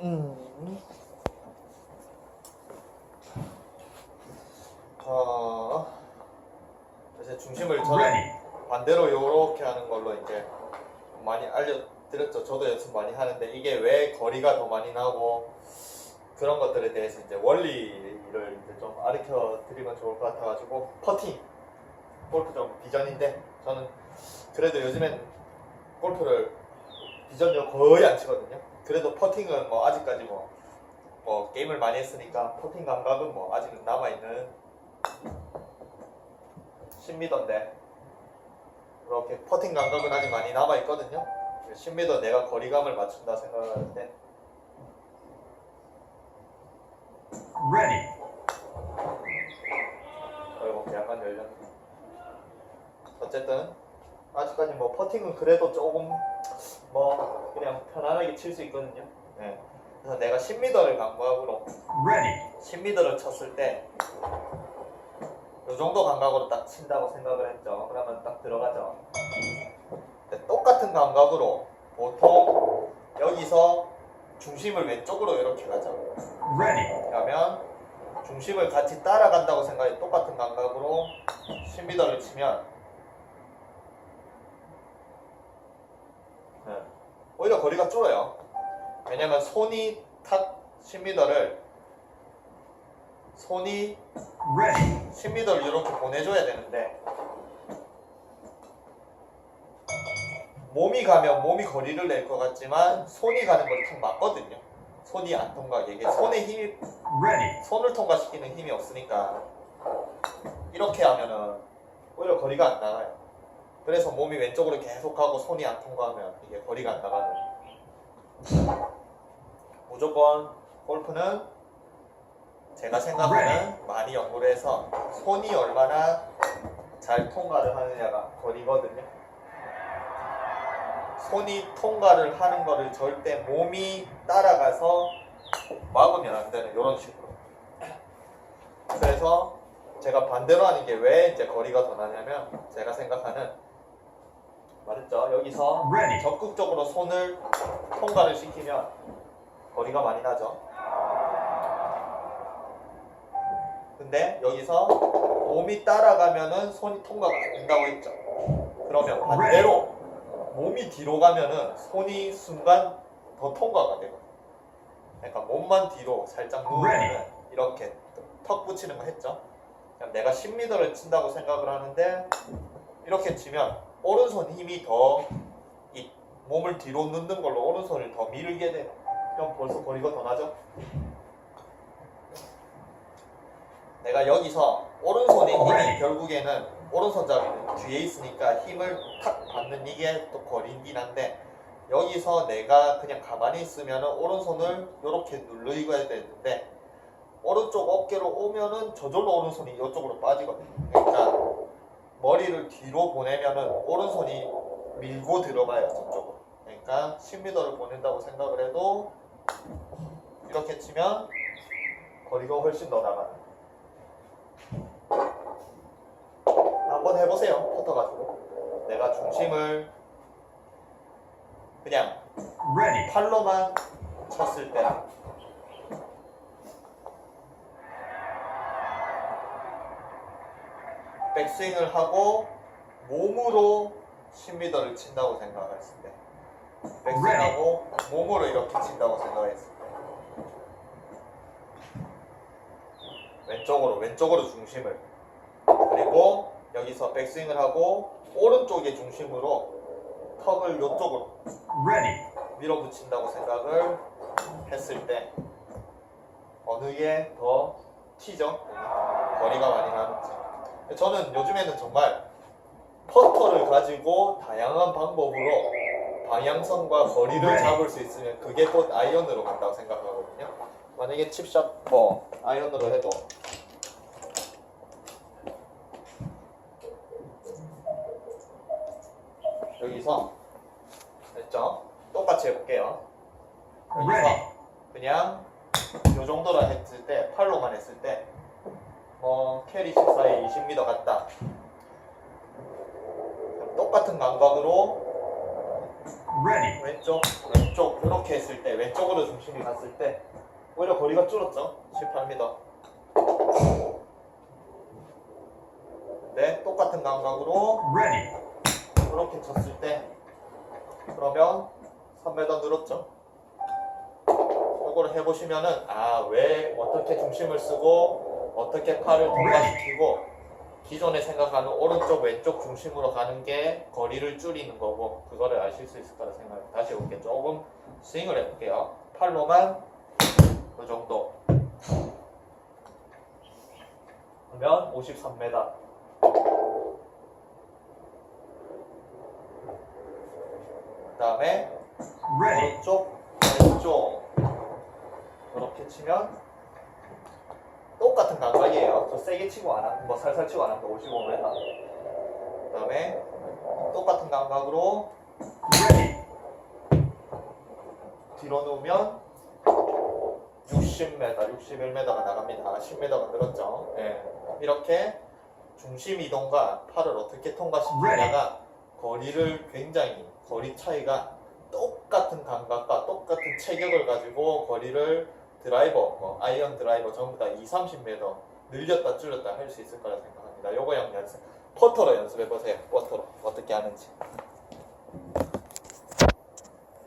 음. 어, 이제 중심을 저는. 반대로 이렇게 하는 걸로 이제 많이 알려드렸죠. 저도 연습 많이 하는데 이게 왜 거리가 더 많이 나고 그런 것들에 대해서 이제 원리를 이제 좀 가르쳐 드리면 좋을 것 같아가지고 퍼팅 골프 좀 비전인데 저는 그래도 요즘엔 골프를 비전료 거의 안 치거든요. 그래도 퍼팅은 뭐 아직까지 뭐, 뭐 게임을 많이 했으니까 퍼팅 감각은 뭐 아직은 남아있는 10미터인데 이렇게 퍼팅 감각은 아직 많이 남아있거든요. 10m 내가 거리감을 맞춘다 생각할 때 Ready. 어이구 약간 열렸네. 어쨌든 아직까지 뭐 퍼팅은 그래도 조금 뭐 그냥 편안하게 칠 수 있거든요. 네. 그래서 내가 10m를 감각으로 Ready. 10m를 쳤을 때 이 정도 감각으로 딱 친다고 생각을 했죠. 그러면 딱 들어가죠. 똑같은 감각으로 보통 여기서 중심을 왼쪽으로 이렇게 가죠. 그러면 중심을 같이 따라간다고 생각해 똑같은 감각으로 10m를 치면 네. 오히려 거리가 줄어요. 왜냐면 손이 탁 10m를 손이 Ready. 10m를 이렇게 보내줘야 되는데 몸이 가면 몸이 거리를 낼 것 같지만 손이 가는 걸 탁 맞거든요. 손이 안 통과하게 이게 손에 힘이. 손을 통과시키는 힘이 없으니까 이렇게 하면은 오히려 거리가 안 나가요. 그래서 몸이 왼쪽으로 계속 가고 손이 안 통과하면 이게 거리가 안 나가는. 무조건 골프는 제가 생각하는 많이 연구를 해서 손이 얼마나 잘 통과를 하느냐가 거리거든요. 손이 통과를 하는 거를 절대 몸이 따라가서 막으면 안 되는 이런 식으로. 그래서 제가 반대로 하는 게 왜 이제 거리가 더 나냐면 제가 생각하는 말했죠 여기서 Ready. 적극적으로 손을 통과를 시키면 거리가 많이 나죠. 근데 여기서 몸이 따라가면은 손이 통과가 안 된다고 했죠. 그러면 반대로 몸이 뒤로 가면은 손이 순간 더 통과가 되거든요. 그러니까 몸만 뒤로 살짝 Ready. 이렇게 턱 붙이는 거 했죠. 내가 10m를 친다고 생각을 하는데 이렇게 치면 오른손 힘이 더 이 몸을 뒤로 넣는 걸로 오른손을 더 밀게 돼요. 그럼 벌써 거리가 더 나죠? 내가 여기서 오른손의 힘이. 결국에는 오른손잡이는 뒤에 있으니까 힘을 탁 받는 이게 또 거리긴 한데 여기서 내가 그냥 가만히 있으면 오른손을 이렇게 눌러야 되는데 오른쪽 어깨로 오면은 저절로 오른손이 이쪽으로 빠지거든요. 그러니까 머리를 뒤로 보내면은 오른손이 밀고 들어가요 저쪽으로. 그러니까 10m를 보낸다고 생각을 해도 이렇게 치면 거리가 훨씬 더 나가요. 한번 해보세요 퍼터 가지고 내가 중심을 그냥. 팔로만 쳤을 때 백스윙을 하고 몸으로 10m를 친다고 생각했을 때 백스윙하고 몸으로 이렇게 친다고 생각했을 때 왼쪽으로 왼쪽으로 중심을 그리고 여기서 백스윙을 하고 오른쪽의 중심으로 턱을 이쪽으로 Ready. 밀어붙인다고 생각을 했을 때 어느 게 더 튀죠? 거리가 많이 나는지. 저는 요즘에는 정말 퍼터를 가지고 다양한 방법으로 방향성과 거리를 네. 잡을 수 있으면 그게 곧 아이언으로 간다고 생각하거든요. 만약에 칩샷 뭐 아이언으로 해도 여기서 됐죠? 똑같이 해볼게요. 여기서 Ready. 그냥 요 정도라 했을 때 팔로만 했을 때 뭐 캐리 14에 20m 같다. 똑같은 감각으로 ready, 왼쪽, 왼쪽 이렇게 했을 때 왼쪽으로 중심이 갔을 때 오히려 거리가 줄었죠. 18m. 네, 똑같은 감각으로 ready, 이렇게 쳤을 때 그러면 3m 늘었죠. 이거를 해보시면은 아 왜 어떻게 중심을 쓰고 어떻게 팔을 통과시키고 기존에 생각하는 오른쪽 왼쪽 중심으로 가는 게 거리를 줄이는 거고 그거를 아실 수 있을 거라 생각합니다. 다시 해볼게요. 조금 스윙을 해볼게요. 팔로만 그 정도. 그러면 53m. 그 다음에 오른쪽, 왼쪽 이렇게 치면 똑같은 감각이에요. 저 세게 치고 안 하고 뭐 살살 치고 안 하고 55m. 그다음에 똑같은 감각으로 뒤로 누우면 60m, 61m가 나갑니다. 10m가 늘었죠. 예. 이렇게 중심 이동과 팔을 어떻게 통과시키냐가 거리를 굉장히 거리 차이가 똑같은 감각과 똑같은 체격을 가지고 거리를 드라이버, 뭐 아이언 드라이버 전부 다 2, 30m 늘렸다 줄였다 할 수 있을 거라 생각합니다. 요거 형 연습, 퍼터로 연습해 보세요. 퍼터로 어떻게 하는지.